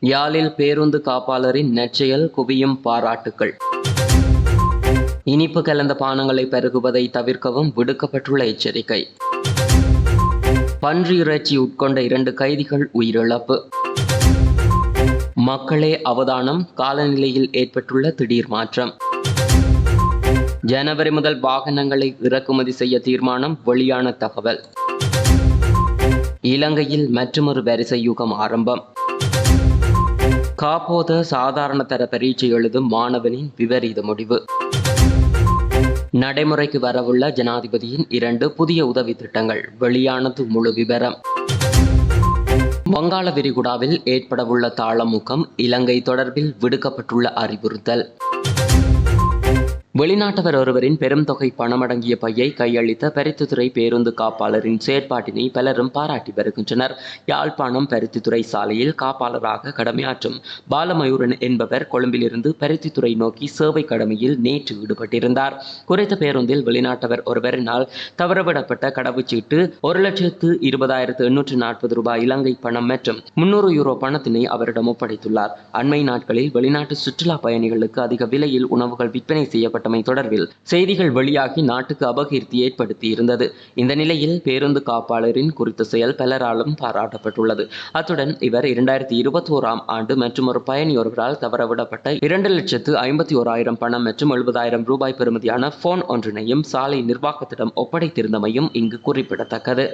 யாழில் பேருந்து காப்பாளரின் நெச்செயல் குவியும் பாராட்டுக்கள். இனிப்பு கலந்த பானங்களை பருகுவதை தவிர்க்கவும் விடுக்கப்பட்டுள்ள எச்சரிக்கை. பன்றி இறைச்சி உட்கொண்ட இரண்டு கைதிகள் உயிரிழப்பு. மக்களே அவதானம் காலநிலையில் ஏற்பட்டுள்ள திடீர் மாற்றம். ஜனவரி முதல் வாகனங்களை இறக்குமதி செய்ய தீர்மானம் வெளியான தகவல். இலங்கையில் மற்றொரு வரிசை யுகம் ஆரம்பம். காப்போத சாதாரண தர பரீட்சை எழுதும் மாணவனின் விபரீத முடிவு. நடைமுறைக்கு வரவுள்ள ஜனாதிபதியின் இரண்டு புதிய உதவி திட்டங்கள். வெளியானது முழு விவரம் வங்காள விரிகுடாவில் ஏற்படவுள்ள தாளமுகம் இலங்கை தொடர்பில் விடுக்கப்பட்டுள்ள அறிவுறுத்தல். வெளிநாட்டவர் ஒருவரின் பெரும் தொகை பணமடங்கிய பையை கையளித்த பருத்தித்துறை பேருந்து காப்பாளரின் செயற்பாட்டினை பலரும் பாராட்டி வருகின்றனர். யாழ்ப்பாணம் பருத்தித்துறை சாலையில் காப்பாளராக கடமையாற்றும் பாலமயூரன் என்பவர் கொழும்பிலிருந்து பருத்தித்துறை நோக்கி சேவை கடமையில் நேற்று ஈடுபட்டிருந்தார். குறித்த பேருந்தில் வெளிநாட்டவர் ஒருவரினால் தவறவிடப்பட்ட கடவுச்சீட்டு ஒரு லட்சத்து இருபதாயிரத்து எண்ணூற்று நாற்பது ரூபாய் இலங்கை பணம் மற்றும் முன்னூறு யூரோ பணத்தினை அவரிடம் ஒப்படைத்துள்ளார். அண்மை நாட்களில் வெளிநாட்டு சுற்றுலா பயணிகளுக்கு அதிக விலையில் உணவுகள் விற்பனை செய்யப்பட்ட செய்யப்பட்டமை தொடர்பில் செய்திகள் வெளியாகி நாட்டுக்கு அபகீர்த்தி ஏற்படுத்தி இருந்தது இந்த நிலையில் பேருந்து காப்பாளரின் குறித்த செயல் பலராலும் பாராட்டப்பட்டுள்ளது. அத்துடன் இவர் இரண்டாயிரத்தி இருபத்தி ஓராம் ஆண்டு மற்றும் ஒரு பயணியொருவரால் தவறவிடப்பட்ட இரண்டு லட்சத்து ஐம்பத்தி ஓராயிரம் பணம் மற்றும் எழுபதாயிரம் ரூபாய் பெறுமதியான போன் ஒன்றினையும் சாலை நிர்வாகத்திடம் ஒப்படைத்திருந்தமையும் இங்கு குறிப்பிடத்தக்கது.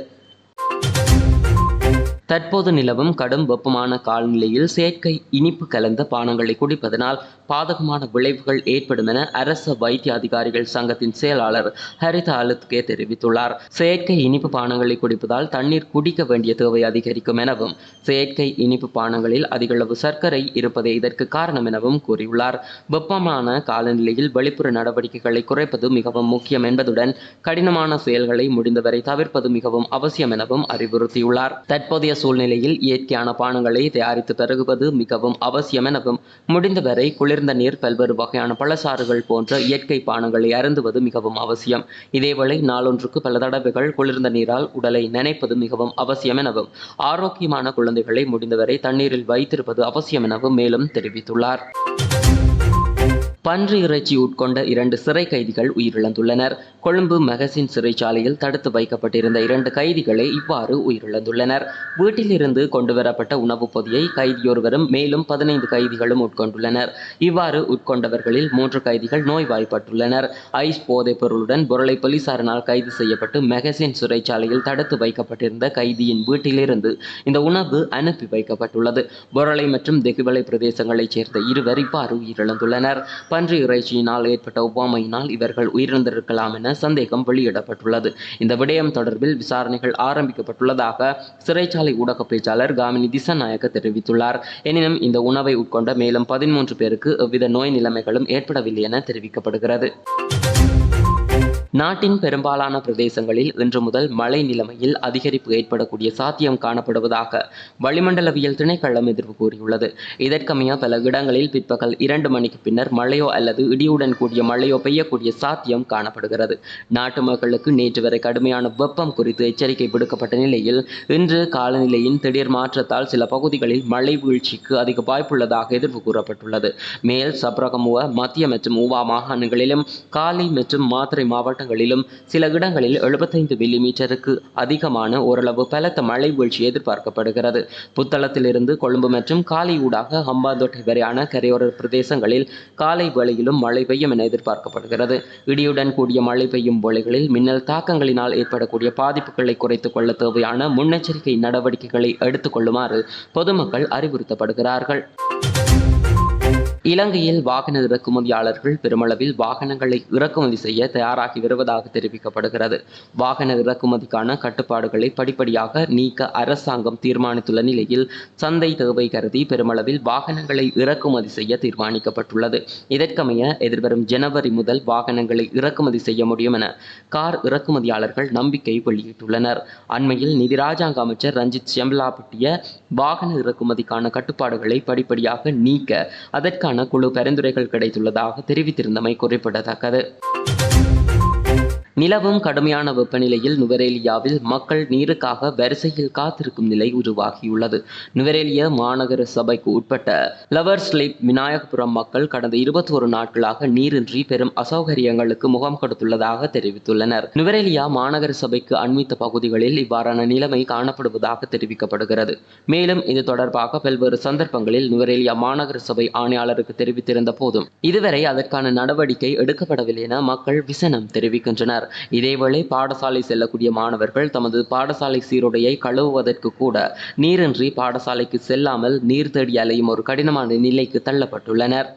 தற்போது நிலவும் கடும் வெப்பமான காலநிலையில் செயற்கை இனிப்பு கலந்த பானங்களை குடிப்பதனால் பாதகமான விளைவுகள் ஏற்படும் என அரச வைத்திய அதிகாரிகள் சங்கத்தின் செயலாளர் ஹரித அலுத்கே தெரிவித்துள்ளார். செயற்கை இனிப்பு பானங்களை குடிப்பதால் தண்ணீர் குடிக்க வேண்டிய தேவை அதிகரிக்கும் எனவும் செயற்கை இனிப்பு பானங்களில் அதிகளவு சர்க்கரை இருப்பதே இதற்கு காரணம் எனவும் கூறியுள்ளார். வெப்பமான காலநிலையில் வெளிப்புற நடவடிக்கைகளை குறைப்பது மிகவும் முக்கியம் என்பதுடன் கடினமான செயல்களை முடிந்தவரை தவிர்ப்பது மிகவும் அவசியம் எனவும் அறிவுறுத்தியுள்ளார். தற்போதைய சூழ்நிலையில் இயற்கையான பானங்களை தயாரித்து பருகுவது மிகவும் அவசியம் எனவும் முடிந்தவரை குளிர்ந்த நீர் பல்வேறு வகையான பழச்சாறுகள் போன்ற இயற்கை பானங்களை அருந்துவது மிகவும் அவசியம். இதேவேளை நாளொன்றுக்கு பல தடவைகள் குளிர்ந்த நீரால் உடலை நினைப்பது மிகவும் அவசியம் எனவும் ஆரோக்கியமான குழந்தைகளை முடிந்தவரை தண்ணீரில் வைத்திருப்பது அவசியம் எனவும் மேலும் தெரிவித்துள்ளார். பன்றி இறைச்சி உட்கொண்ட இரண்டு சிறை கைதிகள் உயிரிழந்துள்ளனர். கொழும்பு மெகசின் சிறைச்சாலையில் தடுத்து வைக்கப்பட்டிருந்த இரண்டு கைதிகளே இவ்வாறு உயிரிழந்துள்ளனர். வீட்டிலிருந்து கொண்டுவரப்பட்ட உணவுப் பொதியை கைதியொருவரும் மேலும் பதினைந்து கைதிகளும் உட்கொண்டுள்ளனர். இவ்வாறு உட்கொண்டவர்களில் மூன்று கைதிகள் நோய்வாய்ப்பட்டுள்ளனர். ஐஸ் போதைப் பொருளுடன் பொருளை போலீசாரினால் கைது செய்யப்பட்டு மெகசின் சிறைச்சாலையில் தடுத்து வைக்கப்பட்டிருந்த கைதியின் வீட்டிலிருந்து இந்த உணவு அனுப்பி வைக்கப்பட்டுள்ளது. பொருளை மற்றும் தெகுவலை பிரதேசங்களைச் சேர்ந்த இருவர் இவ்வாறு உயிரிழந்துள்ளனர். பன்றி இறைச்சியினால் ஏற்பட்ட ஒவ்வாமையினால் இவர்கள் உயிரிழந்திருக்கலாம் என சந்தேகம் வெளியிடப்பட்டுள்ளது. இந்த விடயம் தொடர்பில் விசாரணைகள் ஆரம்பிக்கப்பட்டுள்ளதாக சிறைச்சாலை ஊடக பேச்சாளர் காமினி திசநாயக்க தெரிவித்துள்ளார். எனினும் இந்த உணவை உட்கொண்ட மேலும் பதிமூன்று பேருக்கு எவ்வித நோய் நிலைமைகளும் ஏற்படவில்லை என தெரிவிக்கப்படுகிறது. நாட்டின் பெரும்பாலான பிரதேசங்களில் இன்று முதல் மழை நிலைமையில் அதிகரிப்பு ஏற்படக்கூடிய சாத்தியம் காணப்படுவதாக வளிமண்டலவியல் திணைக்களம் எதிர்ப்பு கூறியுள்ளது. இதற்கமைய பல இடங்களில் பிற்பகல் இரண்டு மணிக்கு பின்னர் மழையோ அல்லது இடியுடன் கூடிய மழையோ பெய்யக்கூடிய சாத்தியம் காணப்படுகிறது. நாட்டு மக்களுக்கு நேற்று வரை கடுமையான வெப்பம் குறித்து எச்சரிக்கை விடுக்கப்பட்ட நிலையில் இன்று காலநிலையின் திடீர் மாற்றத்தால் சில பகுதிகளில் மழை வீழ்ச்சிக்கு அதிக வாய்ப்புள்ளதாக எதிர்ப்பு கூறப்பட்டுள்ளது. மேல் சப்ரகமுவ மத்திய மற்றும் ஊவா மாகாணங்களிலும் காலி மற்றும் மாத்திரை மாவட்ட மாவட்டங்களிலும் சில இடங்களில் எழுபத்தைந்து மில்லிமீட்டருக்கு அதிகமான ஓரளவு பலத்த மழை வீழ்ச்சி எதிர்பார்க்கப்படுகிறது. புத்தளத்திலிருந்து கொழும்பு மற்றும் காலியூடாக ஹம்பாந்தோட்டை வரையான கரையோர பிரதேசங்களில் காலை வேளையிலும் மழை பெய்யும் என எதிர்பார்க்கப்படுகிறது. இடியுடன் கூடிய மழை பெய்யும் வேளைகளில் மின்னல் தாக்கங்களினால் ஏற்படக்கூடிய பாதிப்புகளை குறைத்துக் கொள்ள தேவையான முன்னெச்சரிக்கை நடவடிக்கைகளை எடுத்துக் கொள்ளுமாறு பொதுமக்கள் அறிவுறுத்தப்படுகிறார்கள். இலங்கையில் வாகன இறக்குமதியாளர்கள் பெருமளவில் வாகனங்களை இறக்குமதி செய்ய தயாராகி வருவதாக தெரிவிக்கப்படுகிறது. வாகன இறக்குமதிக்கான கட்டுப்பாடுகளை படிப்படியாக நீக்க அரசாங்கம் தீர்மானித்துள்ள நிலையில் சந்தை தேவை கருதி பெருமளவில் வாகனங்களை இறக்குமதி செய்ய தீர்மானிக்கப்பட்டுள்ளது. இதற்கமைய எதிர்வரும் ஜனவரி முதல் வாகனங்களை இறக்குமதி செய்ய முடியும் என கார் இறக்குமதியாளர்கள் நம்பிக்கை வெளியிட்டுள்ளனர். அண்மையில் நிதி ராஜாங்க அமைச்சர் ரஞ்சித் செம்பலாப்பட்டிய வாகன இறக்குமதிக்கான கட்டுப்பாடுகளை படிப்படியாக நீக்க அதற்கான குழு பரிந்துரைகள் கிடைத்துள்ளதாக தெரிவித்திருந்தமை குறிப்பிடத்தக்கது. நிலவும் கடுமையான வெப்பநிலையில் நுவரேலியாவில் மக்கள் நீருக்காக வரிசையில் காத்திருக்கும் நிலை உருவாகியுள்ளது. நுவரேலிய மாநகர சபைக்கு உட்பட்ட லவர் ஸ்லீப் விநாயகபுரம் மக்கள் கடந்த இருபத்தோரு நாட்களாக நீரின்றி பெரும் அசௌகரியங்களுக்கு முகம் கொடுத்துள்ளதாக தெரிவித்துள்ளனர். நுவரேலியா மாநகர சபைக்கு அண்மித்த பகுதிகளில் இவ்வாறான நிலைமை காணப்படுவதாக தெரிவிக்கப்படுகிறது. மேலும் இது தொடர்பாக பல்வேறு சந்தர்ப்பங்களில் நுவரேலியா மாநகர சபை ஆணையாளருக்கு தெரிவித்திருந்த போதும் இதுவரை அதற்கான நடவடிக்கை எடுக்கப்படவில்லை என மக்கள் விசனம் தெரிவிக்கின்றனர். இதேவேளை பாடசாலை செல்லக்கூடிய மாணவர்கள் தமது பாடசாலை சீருடையை கழுவுவதற்கு கூட நீரின்றி பாடசாலைக்கு செல்லாமல் நீர் தேடி அலையும் ஒரு கடினமான நிலைக்கு தள்ளப்பட்டுள்ளனர்.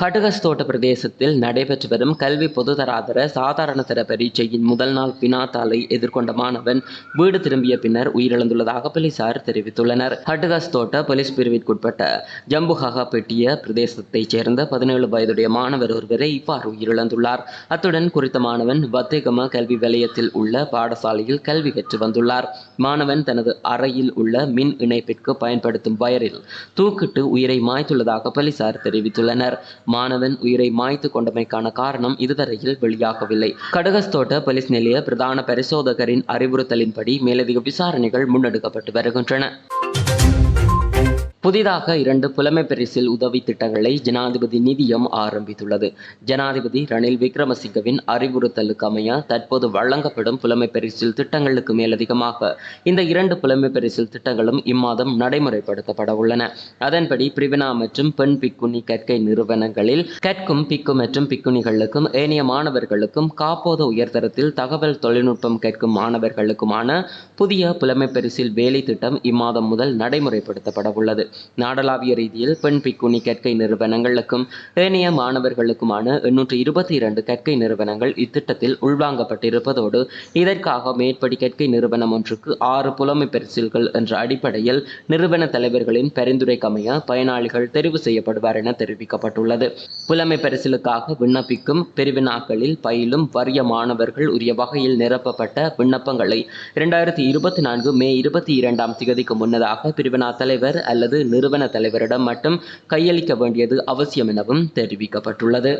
கடுகஸ்தோட்ட பிரதேசத்தில் நடைபெற்று வரும் கல்வி பொதுதராதர சாதாரண தர பரீட்சையின் முதல் நாள் வினாத்தாளை எதிர்கொண்ட மாணவன் வீடு திரும்பிய பின்னர் உயிரிழந்துள்ளதாக போலீசார் தெரிவித்துள்ளனர். கடுகஸ்தோட்ட போலீஸ் பிரிவிற்குட்பட்ட ஜம்புஹாகப்பட்டிய பிரதேசத்தைச் சேர்ந்த பதினேழு வயதுடைய மாணவர் ஒருவரை இவ்வாறு உயிரிழந்துள்ளார். அத்துடன் குறித்த மாணவன் வத்தேகம கல்வி வலயத்தில் உள்ள பாடசாலையில் கல்வி கற்று வந்துள்ளார். மாணவன் தனது அறையில் உள்ள மின் இணைப்பிற்கு பயன்படுத்தும் வயரில் தூக்கிட்டு உயிரை மாய்த்துள்ளதாக போலீசார் தெரிவித்துள்ளனர். மாணவன் உயிரை மாய்த்து கொண்டமைக்கான காரணம் இதுவரையில் வெளியாகவில்லை. கடகஸ்தோட்ட போலீஸ் நிலைய பிரதான பரிசோதகரின் அறிவுறுத்தலின்படி மேலதிக விசாரணைகள் முன்னெடுக்கப்பட்டு வருகின்றன. புதிதாக இரண்டு புலமை பரிசில் உதவி திட்டங்களை ஜனாதிபதி நிதியம் ஆரம்பித்துள்ளது. ஜனாதிபதி ரணில் விக்ரமசிங்கவின் அறிவுறுத்தலுக்கு அமைய தற்போது வழங்கப்படும் புலமை பரிசில் திட்டங்களுக்கு மேலதிகமாக இந்த இரண்டு புலமை பரிசில் திட்டங்களும் இம்மாதம் நடைமுறைப்படுத்தப்பட உள்ளன. அதன்படி பிரிவினா மற்றும் பெண் பிக்குனி கற்கை நிறுவனங்களில் கற்கும் பிக்கு மற்றும் பிக்குனிகளுக்கும் ஏனைய மாணவர்களுக்கும் காப்போத உயர்தரத்தில் தகவல் தொழில்நுட்பம் கற்கும் மாணவர்களுக்குமான புதிய புலமை பரிசில் வேலை திட்டம் இம்மாதம் முதல் நடைமுறைப்படுத்தப்பட உள்ளது. நாடளாவிய ரீதியில் பெண் பிக்குனி கற்கை நிறுவனங்களுக்கும் ஏனைய மாணவர்களுக்குமான எண்ணூற்று இருபத்தி இரண்டு கற்கை நிறுவனங்கள் இத்திட்டத்தில் உள்வாங்கப்பட்டிருப்பதோடு இதற்காக மேற்படி கற்கை நிறுவனம் ஒன்றுக்கு ஆறு புலமை பரிசில்கள் என்ற அடிப்படையில் நிறுவன தலைவர்களின் பரிந்துரைக்கமைய பயனாளிகள் தெரிவு செய்யப்படுவார் என தெரிவிக்கப்பட்டுள்ளது. புலமை பரிசிலுக்காக விண்ணப்பிக்கும் பிரிவினாக்களில் பயிலும் வறிய மாணவர்கள் உரிய வகையில் நிரப்பப்பட்ட விண்ணப்பங்களை இரண்டாயிரத்தி இருபத்தி நான்கு மே இருபத்தி இரண்டாம் திகதிக்கு முன்னதாக பிரிவினா தலைவர் அல்லது நிறுவன தலைவரிடம் மட்டும் கையளிக்க வேண்டியது அவசியம் எனவும் தெரிவிக்கப்பட்டுள்ளது.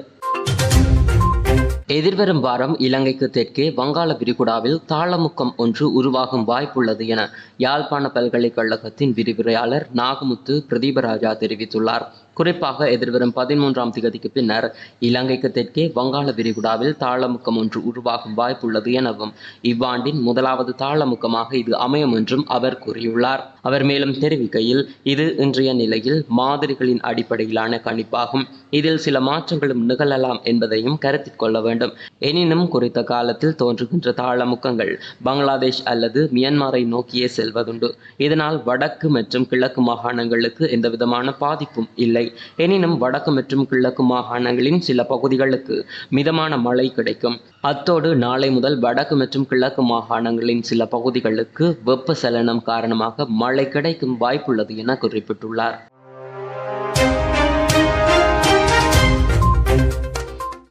எதிர்வரும் வாரம் இலங்கைக்கு தெற்கே வங்காள விரிகுடாவில் தாளமுக்கம் ஒன்று உருவாகும் வாய்ப்புள்ளது என யாழ்ப்பாண பல்கலைக்கழகத்தின் விரிவுரையாளர் நாகமுத்து பிரதீபராஜா தெரிவித்துள்ளார். குறிப்பாக எதிர்வரும் பதிமூன்றாம் திகதிக்கு பின்னர் இலங்கைக்கு தெற்கே வங்காள விரிகுடாவில் தாளமுக்கம் ஒன்று உருவாகும் வாய்ப்புள்ளது எனவும் இவ்வாண்டின் முதலாவது தாளமுக்கமாக இது அமையும் என்றும் அவர் கூறியுள்ளார். அவர் மேலும் தெரிவிக்கையில் இது இன்றைய நிலையில் மாதிரிகளின் அடிப்படையிலான கணிப்பாகும். இதில் சில மாற்றங்களும் நிகழலாம் என்பதையும் கருத்தில் கொள்ள வேண்டும். எனினும் குறித்த காலத்தில் தோன்றுகின்ற தாளமுக்கங்கள் பங்களாதேஷ் அல்லது மியான்மரை நோக்கியே செல்வதுண்டு. இதனால் வடக்கு மற்றும் கிழக்கு மாகாணங்களுக்கு எந்தவிதமான பாதிப்பும் இல்லை. எனினும் வடக்கு மற்றும் கிழக்கு மாகாணங்களின் சில பகுதிகளுக்கு மிதமான மழை கிடைக்கும். அத்தோடு நாளை முதல் வடக்கு மற்றும் கிழக்கு மாகாணங்களின் சில பகுதிகளுக்கு வெப்ப சலனம் காரணமாக மழை கிடைக்கும் வாய்ப்புள்ளது என குறிப்பிட்டுள்ளார்.